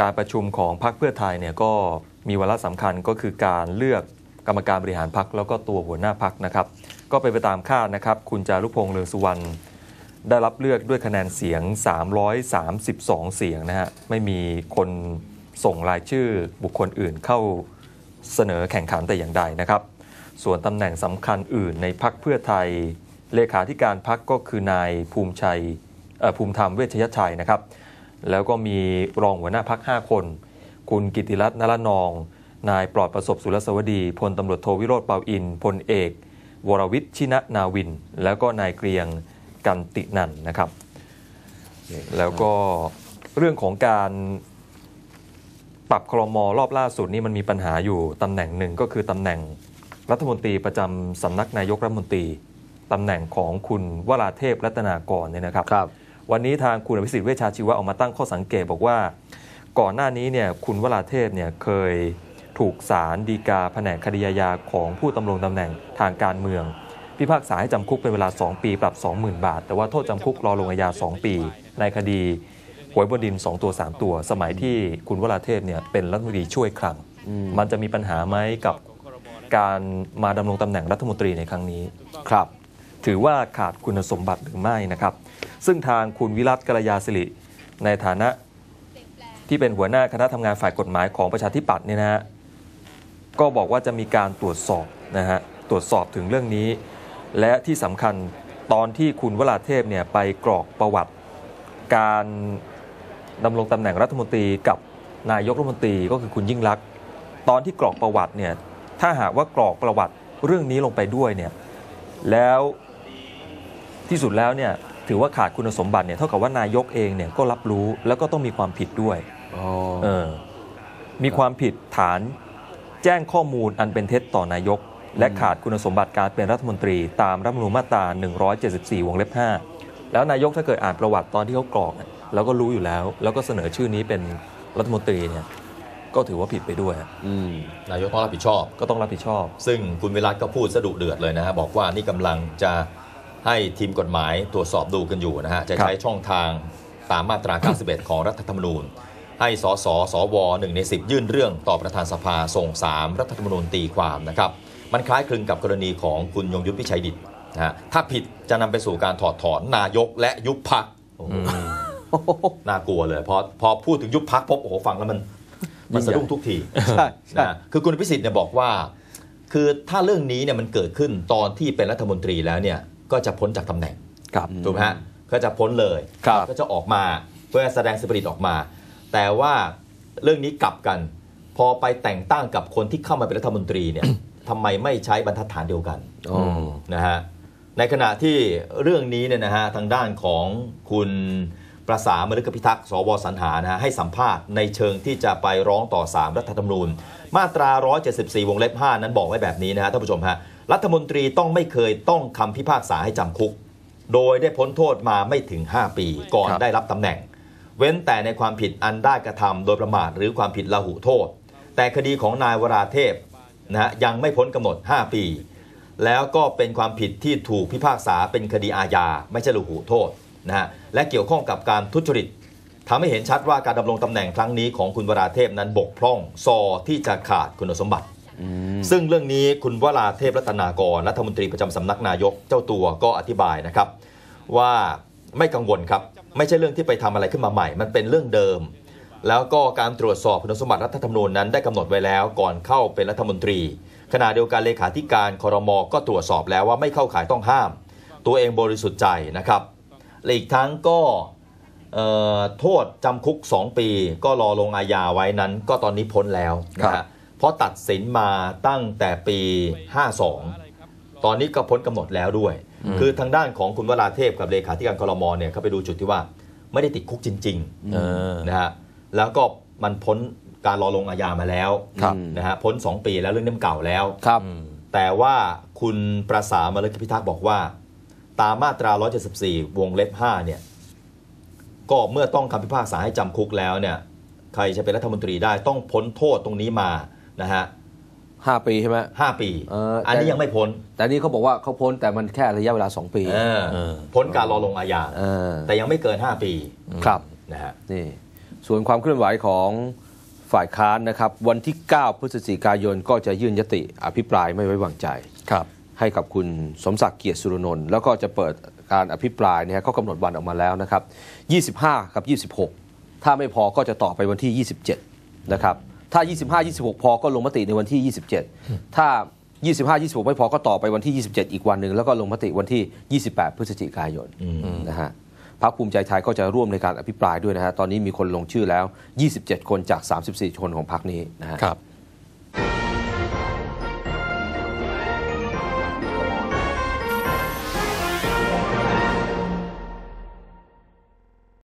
การประชุมของพรรคเพื่อไทยเนี่ยก็มีวาระสำคัญก็คือการเลือกกรรมการบริหารพรรคแล้วก็ตัวหัวหน้าพรรคนะครับ ก็เป็นไปตามคาดนะครับ คุณจารุพงษ์เลืองสุวรรณได้รับเลือกด้วยคะแนนเสียง 332 เสียงนะฮะไม่มีคนส่งรายชื่อบุคคลอื่นเข้าเสนอแข่งขันแต่อย่างใดนะครับ ส่วนตำแหน่งสำคัญอื่นในพักเพื่อไทย เลขาธิการพักก็คือนายภูมิชัยภูมิธรรมเวชยชัยนะครับ แล้วก็มีรองหัวหน้าพัก5คน คุณกิติรัตน์นรนอง นายปลอดประสบสุรสวดีพลตำรวจโทวิโรธเปาอินพลเอก วรวิทย์ชินะนาวิน แล้วก็นายเกรียงกันตินันนะครับ แล้วก็เรื่องของการปรับครมอรอบล่าสุดนี่มันมีปัญหาอยู่ตำแหน่งหนึ่งก็คือตำแหน่งรัฐมนตรีประจำสำนักนายกรัฐมนตรีตำแหน่งของคุณวราเทพรัตนากรเนี่ยนะครับครับ วันนี้ทางคุณอภิสิทธิ์เวชชาชีวะออกมาตั้งข้อสังเกตบอกว่า ก่อนหน้านี้เนี่ยคุณวราเทพเนี่ยเคยถูกศาลฎีกาแผนกคดีอาญาของผู้ดำรงตำแหน่งทางการเมือง พิพากษาให้จำคุกเป็นเวลา 2 ปีปรับ 20,000 บาท แต่ว่าโทษจำคุกรอลงอาญา 2 ปี ในคดีหวยบนดิน 2 ตัว 3 ตัว สมัยที่คุณวราเทพเนี่ยเป็นรัฐมนตรีช่วยคลังมันจะมีปัญหาไหมกับการมาดำรงตำแหน่งรัฐมนตรีในครั้งนี้ ครับ ถือว่าขาดคุณสมบัติหรือไม่นะครับ ซึ่งทางคุณวิรัตกัลยาสิริในฐานะที่เป็นหัวหน้าคณะทำงานฝ่ายกฎหมายของประชาธิปัตย์เนี่ยนะฮะก็บอกว่าจะมีการตรวจสอบนะฮะตรวจสอบถึงเรื่องนี้ และที่สำคัญตอนที่คุณวราเทพเนี่ยไปกรอกประวัติ การดำรงตำแหน่งรัฐมนตรีกับนายกรัฐมนตรีก็คือคุณยิ่งลักษณ์ตอนที่กรอกประวัติเนี่ยถ้าหากว่ากรอกประวัติเรื่องนี้ลงไปด้วยเนี่ยแล้ว ที่สุดแล้วเนี่ยถือว่าขาดคุณสมบัติเนี่ยเท่ากับว่านายกเองเนี่ยก็รับรู้แล้วก็ต้องมีความผิดด้วยอ๋อเออมีความผิดฐานแจ้งข้อมูลอันเป็นเท็จต่อนายก และขาดคุณสมบัติการเป็นรัฐมนตรีตามรัฐธรรมนูญมาตรา 174 วงเล็บ 5 แล้วนายกถ้าเกิดอ่านประวัติตอนที่เขากรอกเนี่ยเราก็รู้อยู่แล้ว แล้วก็เสนอชื่อนี้เป็นรัฐมนตรีเนี่ยก็ถือว่าผิดไปด้วยอืมนายกต้องรับผิดชอบก็ต้องรับผิดชอบ ซึ่งคุณวิรัตก็พูดสะดุเดือดเลยนะฮะบอกว่านี่กำลังจะ ให้ทีมกฎหมายตรวจสอบดูกันอยู่นะฮะ จะใช้ช่องทางตามมาตรา 91 ของรัฐธรรมนูญ ให้สสสวหนึ่งใน 10 ยื่นเรื่องต่อประธานสภาส่ง 3 รัฐธรรมนูญตีความนะครับ มันคล้ายคลึงกับกรณีของคุณยงยุทธพิชัยดิตนะฮะถ้าผิดจะนำไปสู่การถอดถอนนายกและยุบพักน่ากลัวเลยพอพอพูดถึงยุบพักพบโอ้โหฟังแล้วมันมันสะดุ้งทุกทีใช่ใช่นะคือคุณพิสิทธิ์เนี่ยบอกว่า คือถ้าเรื่องนี้เนี่ยมันเกิดขึ้นตอนที่เป็นรัฐมนตรีแล้วเนี่ย ก็จะพ้นจากตำแหน่งครับถูกไหมฮะก็จะพ้นเลยครับก็จะออกมาเพื่อแสดงสปิริตออกมา แต่ว่าเรื่องนี้กลับกัน พอไปแต่งตั้งกับคนที่เข้ามาเป็นรัฐมนตรีเนี่ยทำไมไม่ใช้บรรทัดฐานเดียวกันอ๋อนะฮะในขณะที่เรื่องนี้เนี่ยนะฮะทางด้านของคุณ ประสามฤกพิทักษ์สวสรรหานะฮะให้สัมภาษณ์ในเชิงที่จะไปร้องต่อสามรัฐธรรมนูญ มาตรา 174 วงเล็บ 5 นั้นบอกไว้แบบนี้นะฮะท่านผู้ชมฮะรัฐมนตรีต้องไม่เคยต้องคำพิพากษาให้จำคุก โดยได้พ้นโทษมาไม่ถึง 5 ปี ก่อนได้รับตำแหน่ง เว้นแต่ในความผิดอันได้กระทำโดยประมาทหรือความผิดละหุโทษ แต่คดีของนายวราเทพนะฮะยังไม่พ้นกำหนด 5 ปี แล้วก็เป็นความผิดที่ถูกพิพากษาเป็นคดีอาญาไม่ใช่ละหุโทษ นะฮะและเกี่ยวข้องกับการทุจริตทำให้เห็นชัดว่าการดำรงตำแหน่งครั้งนี้ของคุณวราเทพนั้นบกพร่องซอที่จะขาดคุณสมบัติ ซึ่งเรื่องนี้คุณวราเทพรัตนากรรัฐมนตรีประจำสำนักนายกเจ้าตัวก็อธิบายนะครับ ว่าไม่กังวลครับ ไม่ใช่เรื่องที่ไปทำอะไรขึ้นมาใหม่ มันเป็นเรื่องเดิม แล้วก็การตรวจสอบคุณสมบัติรัฐธรรมนูญนั้นได้กำหนดไว้แล้วก่อนเข้าเป็นรัฐมนตรี ขณะเดียวกันเลขาธิการคอรมอก็ตรวจสอบแล้วว่าไม่เข้าข่ายต้องห้าม ตัวเองบริสุทธิ์ใจนะครับ และอีกทั้งก็เอ่อโทษจำคุก 2 ปี ก็รอลงอาญาไว้นั้น ก็ตอนนี้พ้นแล้วนะครัฮะบเพราะตัดสินมาตั้งแต่ปี 52 ตอนนี้ก็พ้นกำหนดแล้วด้วย คือทางด้านของคุณวราเทพกับเลขาธิการคอรมอเนี่ยเขาไปดูจุดที่ว่าไม่ได้ติดคุกจริงเออๆนะฮะแล้วก็มันพ้นการรอลงอาญามาแล้วครับนะฮะพ้น 2 ปีแล้วเรื่องนี้มันเก่าแล้วครับอืมแต่ว่าคุณประสามฤคพิทักษ์บอกว่า ตามมาตรา 174 วงเล็บ 5 เนี่ย ก็เมื่อต้องคำพิพากษาให้จำคุกแล้วเนี่ย ใครจะเป็นรัฐมนตรีได้ต้องพ้นโทษตรงนี้มานะฮะห้าปีใช่ไหมห้าปีเอออัอันนี้ยังไม่พ้น แต่นี่เขาบอกว่าเขาพ้นแต่มันแค่ระยะเวลา2ปีเออเออพ้นการรอลงอาญาเออแต่ยังไม่เกิน5ปีครับนะฮะนี่ส่วนความเคลื่อนไหวของฝ่ายค้านนะครับ วันที่ 9 พฤศจิกายนก็จะยื่นยติอภิปรายไม่ไว้วางใจครับ ให้กับคุณสมศักดิ์เกียรติสุรนนท์แล้วก็จะเปิดการอภิปรายเนี่ยเขากำหนดวันออกมาแล้วนะครับ 25 กับ 26 ถ้าไม่พอก็จะต่อไปวันที่ 27 นะครับ ถ้า 25 26 พอก็ลงมติในวันที่ 27 ถ้า 25 26 ไม่พอก็ต่อไปวันที่ 27 อีกวันหนึ่งแล้วก็ลงมติวันที่ 28 พฤศจิกายนนะฮะพรรคภูมิใจไทยก็จะร่วมในการอภิปรายด้วยนะฮะตอนนี้มีคนลงชื่อแล้ว 27 คนจาก 34 คนของพรรคนี้นะฮะครับ